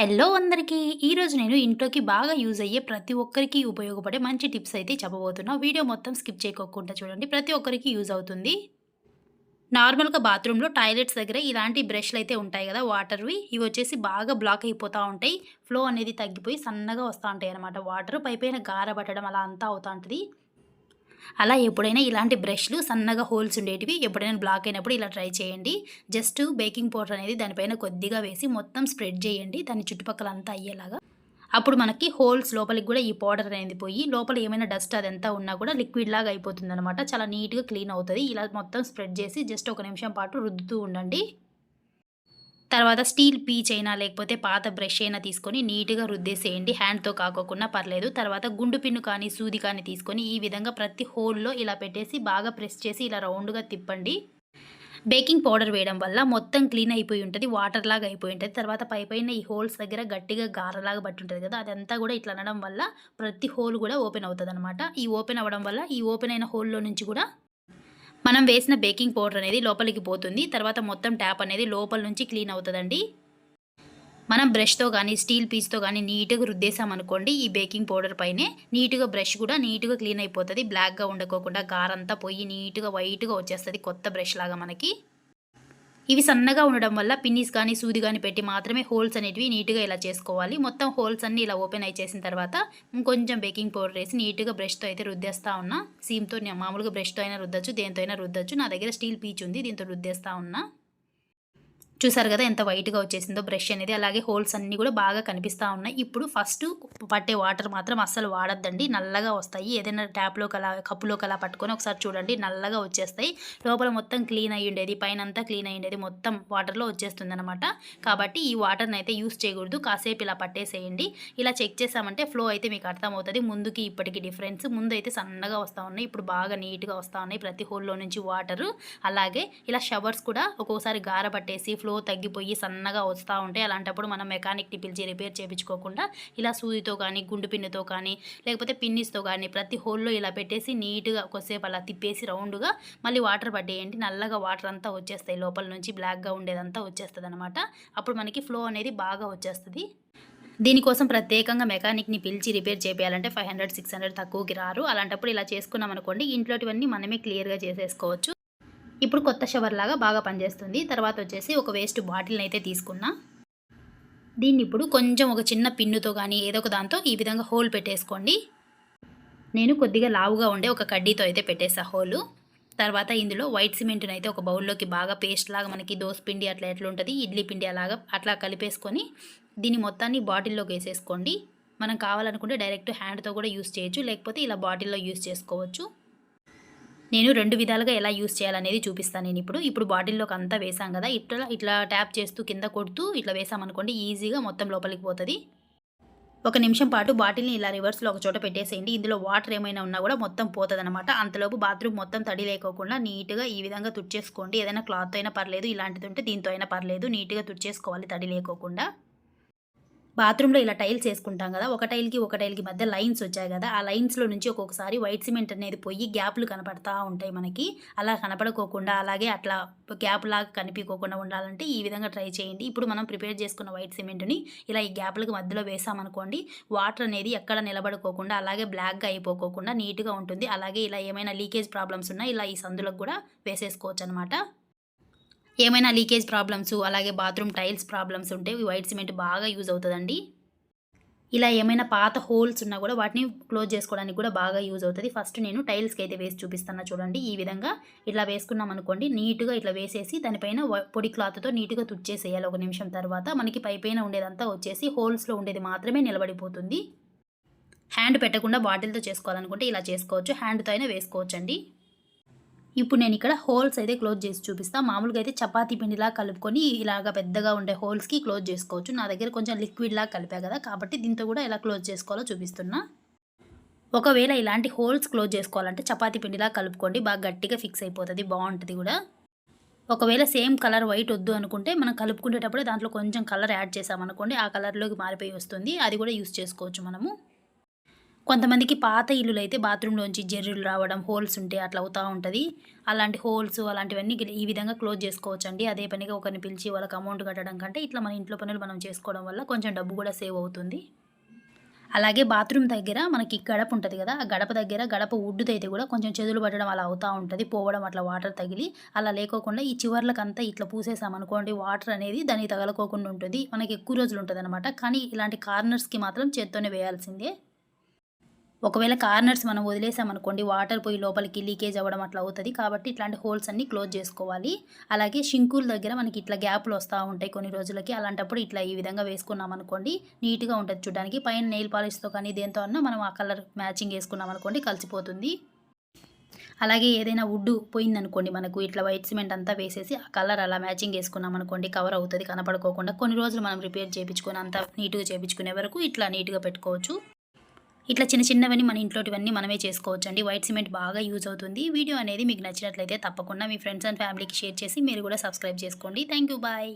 Hello అందరికీ. ఈరోజు నేను ఇంట్లోకి బాగా యూజ్ అయ్యే ప్రతి ఒక్కరికి ఉపయోగపడే మంచి టిప్స్ అయితే చెప్పబోతున్నా. వీడియో మొత్తం స్కిప్ చేయకోకుండా చూడండి. ప్రతి ఒక్కరికి యూజ్ అవుతుంది. నార్మల్గా బాత్రూంలో టాయిలెట్స్ దగ్గర ఇలాంటి బ్రష్లు అయితే ఉంటాయి కదా వాటర్వి. ఇవి వచ్చేసి బాగా బ్లాక్ అయిపోతూ ఉంటాయి. ఫ్లో అనేది తగ్గిపోయి సన్నగా వస్తూ ఉంటాయి అనమాట వాటర్ పైపైన గార పట్టడం అలా అంతా అవుతూ ఉంటుంది. అలా ఎప్పుడైనా ఇలాంటి బ్రష్లు సన్నగా హోల్స్ ఉండేటివి ఎప్పుడైనా బ్లాక్ అయినప్పుడు ఇలా ట్రై చేయండి. జస్ట్ బేకింగ్ పౌడర్ అనేది దానిపైన కొద్దిగా వేసి మొత్తం స్ప్రెడ్ చేయండి. దాని చుట్టుపక్కల అంతా అయ్యేలాగా. అప్పుడు మనకి హోల్స్ లోపలికి కూడా ఈ పౌడర్ అనేది పోయి లోపల ఏమైనా డస్ట్ అదంతా ఉన్నా కూడా లిక్విడ్ లాగా అయిపోతుంది అనమాట చాలా నీట్గా క్లీన్ అవుతుంది. ఇలా మొత్తం స్ప్రెడ్ చేసి జస్ట్ ఒక నిమిషం పాటు రుద్దుతూ ఉండండి. తర్వాత స్టీల్ పీచ్ అయినా లేకపోతే పాత బ్రష్ అయినా తీసుకొని నీట్గా రుద్దేసేయండి. హ్యాండ్తో కాకోకుండా పర్లేదు. తర్వాత గుండు పిన్ను కానీ సూది కానీ తీసుకొని ఈ విధంగా ప్రతి హోల్లో ఇలా పెట్టేసి బాగా ప్రెస్ చేసి ఇలా రౌండ్గా తిప్పండి. బేకింగ్ పౌడర్ వేయడం వల్ల మొత్తం క్లీన్ అయిపోయి ఉంటుంది. వాటర్ లాగా అయిపోయి ఉంటుంది. తర్వాత పై పైన ఈ హోల్స్ దగ్గర గట్టిగా గారలాగా బట్టి ఉంటుంది కదా అదంతా కూడా ఇట్లా అనడం వల్ల ప్రతి హోల్ కూడా ఓపెన్ అవుతుంది అనమాట ఈ ఓపెన్ అవ్వడం వల్ల ఈ ఓపెన్ అయిన హోల్లో నుంచి కూడా మనం వేసిన బేకింగ్ పౌడర్ అనేది లోపలికి పోతుంది. తర్వాత మొత్తం ట్యాప్ అనేది లోపల నుంచి క్లీన్ అవుతుందండి. మనం బ్రష్తో కానీ స్టీల్ పీస్తో కానీ నీట్గా రుద్దేశామనుకోండి ఈ బేకింగ్ పౌడర్ పైనే నీట్గా బ్రష్ కూడా నీట్గా క్లీన్ అయిపోతుంది. బ్లాక్గా ఉండకోకుండా గారంతా పోయి నీట్గా వైట్గా వచ్చేస్తుంది కొత్త బ్రష్ లాగా మనకి. ఇవి సన్నగా ఉండడం వల్ల పిన్నీస్ కానీ సూది కానీ పెట్టి మాత్రమే హోల్స్ అనేటివి నీట్గా ఇలా చేసుకోవాలి. మొత్తం హోల్స్ అన్నీ ఇలా ఓపెన్ అయి చేసిన తర్వాత ఇంకొంచెం బేకింగ్ పౌడర్ వేసి నీట్గా బ్రష్తో అయితే రుద్దేస్తా ఉన్నా. సీమ్తో మామూలుగా బ్రష్తో అయినా రుద్దచ్చు దేంతో అయినా రుద్దచ్చు. నా దగ్గర స్టీల్ పీచ్ ఉంది దీంతో రుద్దేస్తా ఉన్నా. చూసారు కదా ఎంత వైట్గా వచ్చేసిందో బ్రష్ అనేది. అలాగే హోల్స్ అన్నీ కూడా బాగా కనిపిస్తూ ఉన్నాయి. ఇప్పుడు ఫస్ట్ పట్టే వాటర్ మాత్రం అస్సలు వాడద్దండి. నల్లగా వస్తాయి. ఏదైనా ట్యాప్లో కలా కప్పులో కలా పట్టుకొని ఒకసారి చూడండి నల్లగా వచ్చేస్తాయి. లోపల మొత్తం క్లీన్ అయ్యి ఉండేది. పైన అంతా క్లీన్ అయ్యి ఉండేది. మొత్తం వాటర్లో వచ్చేస్తుంది అనమాట కాబట్టి ఈ వాటర్ని అయితే యూస్ చేయకూడదు. కాసేపు ఇలా పట్టేసేయండి. ఇలా చెక్ చేసామంటే ఫ్లో అయితే మీకు అర్థమవుతుంది. ముందుకి ఇప్పటికి డిఫరెన్స్ ముందు అయితే సన్నగా వస్తూ ఉన్నాయి. ఇప్పుడు బాగా నీట్గా వస్తూ ఉన్నాయి. ప్రతి హోల్లో నుంచి వాటరు అలాగే ఇలా షవర్స్ కూడా ఒక్కోసారి గార పట్టేసి ఫ్లో ఫ్లో తగ్గిపోయి సన్నగా వస్తూ ఉంటాయి అలాంటప్పుడు మనం మెకానిక్ని పిలిచి రిపేర్ చేయించుకోకుండా ఇలా సూదితో కానీ గుండు పిన్నుతో కానీ లేకపోతే పిన్నిస్తో కానీ ప్రతి హోల్లో ఇలా పెట్టేసి నీట్గా కొద్దిసేపు అలా తిప్పేసి రౌండ్గా మళ్ళీ వాటర్ పట్టేయండి. నల్లగా వాటర్ అంతా వచ్చేస్తాయి. లోపల నుంచి బ్లాక్గా ఉండేదంతా వచ్చేస్తుంది అనమాట అప్పుడు మనకి ఫ్లో అనేది బాగా వచ్చేస్తుంది. దీనికోసం ప్రత్యేకంగా మెకానిక్ని పిలిచి రిపేర్ చేయాలంటే ఫైవ్ హండ్రెడ్ సిక్స్ హండ్రెడ్ తక్కువకి రారు. అలాంటప్పుడు ఇలా చేసుకున్నాం అనుకోండి ఇంట్లోటివన్నీ మనమే క్లియర్గా చేసేసుకోవచ్చు. ఇప్పుడు కొత్త షవర్ లాగా బాగా పనిచేస్తుంది. తర్వాత వచ్చేసి ఒక వేస్ట్ బాటిల్ని అయితే తీసుకున్నా. దీన్ని ఇప్పుడు కొంచెం ఒక చిన్న పిన్నుతో కానీ ఏదో ఒక దాంతో ఈ విధంగా హోల్ పెట్టేసుకోండి. నేను కొద్దిగా లావుగా ఉండే ఒక కడ్డీతో అయితే పెట్టేసా హోలు తర్వాత ఇందులో వైట్ సిమెంట్ని అయితే ఒక బౌల్లోకి బాగా పేస్ట్ లాగా మనకి దోశ పిండి అట్లా ఎట్లా ఉంటుంది ఇడ్లీ పిండి అలాగా అట్లా కలిపేసుకొని దీన్ని మొత్తాన్ని బాటిల్లోకి వేసేసుకోండి. మనం కావాలనుకుంటే డైరెక్ట్ హ్యాండ్తో కూడా యూస్ చేయొచ్చు లేకపోతే ఇలా బాటిల్లో యూస్ చేసుకోవచ్చు. నేను రెండు విధాలుగా ఎలా యూస్ చేయాలనేది చూపిస్తాను నేను ఇప్పుడు. ఇప్పుడు బాటిల్లోకి అంతా వేసాం కదా ఇట్లా ఇట్లా ట్యాప్ చేస్తూ కింద కొడుతూ ఇట్లా వేసామనుకోండి ఈజీగా మొత్తం లోపలికి పోతుంది. ఒక నిమిషం పాటు బాటిల్ని ఇలా రివర్స్లో ఒక చోట పెట్టేసేయండి. ఇందులో వాటర్ ఏమైనా ఉన్నా కూడా మొత్తం పోతుంది అనమాట అంతలోపు బాత్రూమ్ మొత్తం తడి లేకోకుండా నీట్గా ఈ విధంగా తుడిచేసుకోండి. ఏదైనా క్లాత్ అయినా పర్లేదు ఇలాంటిది ఉంటే దీంతో అయినా పర్లేదు నీట్గా తుడిచేసుకోవాలి తడి లేకోకుండా. బాత్రూంలో ఇలా టైల్స్ వేసుకుంటాం కదా ఒక టైల్కి ఒక టైల్కి మధ్య లైన్స్ వచ్చాయి కదా ఆ లైన్స్లో నుంచి ఒక్కొక్కసారి వైట్ సిమెంట్ అనేది పోయి గ్యాప్లు కనపడతా ఉంటాయి మనకి. అలా కనపడకోకుండా అలాగే అట్లా గ్యాప్ లాగా కనిపించకుండా ఉండాలంటే ఈ విధంగా ట్రై చేయండి. ఇప్పుడు మనం ప్రిపేర్ చేసుకున్న వైట్ సిమెంట్ని ఇలా ఈ గ్యాప్లకు మధ్యలో వేసామనుకోండి వాటర్ అనేది ఎక్కడ నిలబడుకోకుండా అలాగే బ్లాక్గా అయిపోకోకుండా నీట్గా ఉంటుంది. అలాగే ఇలా ఏమైనా లీకేజ్ ప్రాబ్లమ్స్ ఉన్నా ఇలా ఈ సందులకు కూడా వేసేసుకోవచ్చు అనమాట ఏమైనా లీకేజ్ ప్రాబ్లమ్స్ అలాగే బాత్రూమ్ టైల్స్ ప్రాబ్లమ్స్ ఉంటే ఈ వైట్ సిమెంట్ బాగా యూజ్ అవుతుందండి. ఇలా ఏమైనా పాత హోల్స్ ఉన్నా కూడా వాటిని క్లోజ్ చేసుకోవడానికి కూడా బాగా యూజ్ అవుతుంది. ఫస్ట్ నేను టైల్స్కి అయితే వేసి చూపిస్తాను చూడండి. ఈ విధంగా ఇట్లా వేసుకున్నాం అనుకోండి నీట్గా ఇట్లా వేసేసి దానిపైన పొడి క్లాత్తో నీట్గా తుచ్చేసేయాలి ఒక నిమిషం తర్వాత. మనకి పైపైన ఉండేదంతా వచ్చేసి హోల్స్లో ఉండేది మాత్రమే నిలబడిపోతుంది. హ్యాండ్ పెట్టకుండా బాటిల్తో చేసుకోవాలనుకుంటే ఇలా చేసుకోవచ్చు. హ్యాండ్తో అయినా వేసుకోవచ్చండి. ఇప్పుడు నేను ఇక్కడ హోల్స్ అయితే క్లోజ్ చేసి చూపిస్తాను మామూలుగా అయితే చపాతీ పిండిలా కలుపుకొని ఇలాగ పెద్దగా ఉండే హోల్స్కి క్లోజ్ చేసుకోవచ్చు. నా దగ్గర కొంచెం లిక్విడ్ లాగా కలిపా కదా కాబట్టి దీంతో కూడా ఎలా క్లోజ్ చేసుకోవాలో చూపిస్తున్నా. ఒకవేళ ఇలాంటి హోల్స్ క్లోజ్ చేసుకోవాలంటే చపాతీ పిండిలా కలుపుకోండి. బాగా గట్టిగా ఫిక్స్ అయిపోతుంది బాగుంటుంది కూడా. ఒకవేళ సేమ్ కలర్ వైట్ వద్దు అనుకుంటే మనం కలుపుకునేటప్పుడే దాంట్లో కొంచెం కలర్ యాడ్ చేసామనుకోండి ఆ కలర్లోకి మారిపోయి వస్తుంది. అది కూడా యూస్ చేసుకోవచ్చు మనము. కొంతమందికి పాత ఇల్లులు అయితే బాత్రూంలోంచి జెర్రులు రావడం హోల్స్ ఉంటే అట్లా అవుతూ ఉంటుంది. అలాంటి హోల్స్ అలాంటివన్నీ ఈ విధంగా క్లోజ్ చేసుకోవచ్చండి. అదే పనిగా ఒకరిని పిలిచి వాళ్ళకి అమౌంట్ కట్టడం కంటే ఇట్లా మన ఇంట్లో పనులు మనం చేసుకోవడం వల్ల కొంచెం డబ్బు కూడా సేవ్ అవుతుంది. అలాగే బాత్రూమ్ దగ్గర మనకి గడప ఉంటుంది కదా ఆ గడప దగ్గర గడప ఉడ్డుదైతే కూడా కొంచెం చెదులు పట్టడం అలా అవుతూ ఉంటుంది. పోవడం అట్లా వాటర్ తగిలి అలా లేకోకుండా ఈ చివర్లకంతా ఇట్లా పూసేసామనుకోండి వాటర్ అనేది దానికి తగలకోకుండా ఉంటుంది. మనకి ఎక్కువ రోజులు ఉంటుంది అనమాట కానీ ఇలాంటి కార్నర్స్కి మాత్రం చేత్తోనే వేయాల్సిందే. ఒకవేళ కార్నర్స్ మనం వదిలేసామనుకోండి వాటర్ పోయి లోపలికి లీకేజ్ అవ్వడం అట్లా అవుతుంది. కాబట్టి ఇట్లాంటి హోల్స్ అన్ని క్లోజ్ చేసుకోవాలి. అలాగే షింకుల దగ్గర మనకి ఇట్లా గ్యాప్లు వస్తూ ఉంటాయి కొన్ని రోజులకి. అలాంటప్పుడు ఇట్లా ఈ విధంగా వేసుకున్నాం అనుకోండి నీట్గా ఉంటుంది చూడడానికి. పైన నెయిల్ పాలిష్తో కానీ దేంతో అన్నా మనం ఆ కలర్ మ్యాచింగ్ వేసుకున్నాం అనుకోండి కలిసిపోతుంది. అలాగే ఏదైనా వుడ్ పోయిందనుకోండి మనకు ఇట్లా వైట్ సిమెంట్ అంతా వేసేసి ఆ కలర్ అలా మ్యాచింగ్ వేసుకున్నాం అనుకోండి కవర్ అవుతుంది కనపడుకోకుండా. కొన్ని రోజులు మనం రిపేర్ చేయించుకొని అంతా నీట్గా చేయించుకునే వరకు ఇట్లా నీట్గా పెట్టుకోవచ్చు. ఇట్లా చిన్న చిన్నవన్నీ మన ఇంట్లోటివన్నీ మనమే చేసుకోవచ్చండి. వైట్ సిమెంట్ బాగా యూజ్ అవుతుంది. వీడియో అనేది మీకు నచ్చినట్లయితే తప్పకుండా మీ ఫ్రెండ్స్ అండ్ ఫ్యామిలీకి షేర్ చేసి మీరు కూడా సబ్స్క్రైబ్ చేసుకోండి. Thank you. బాయ్.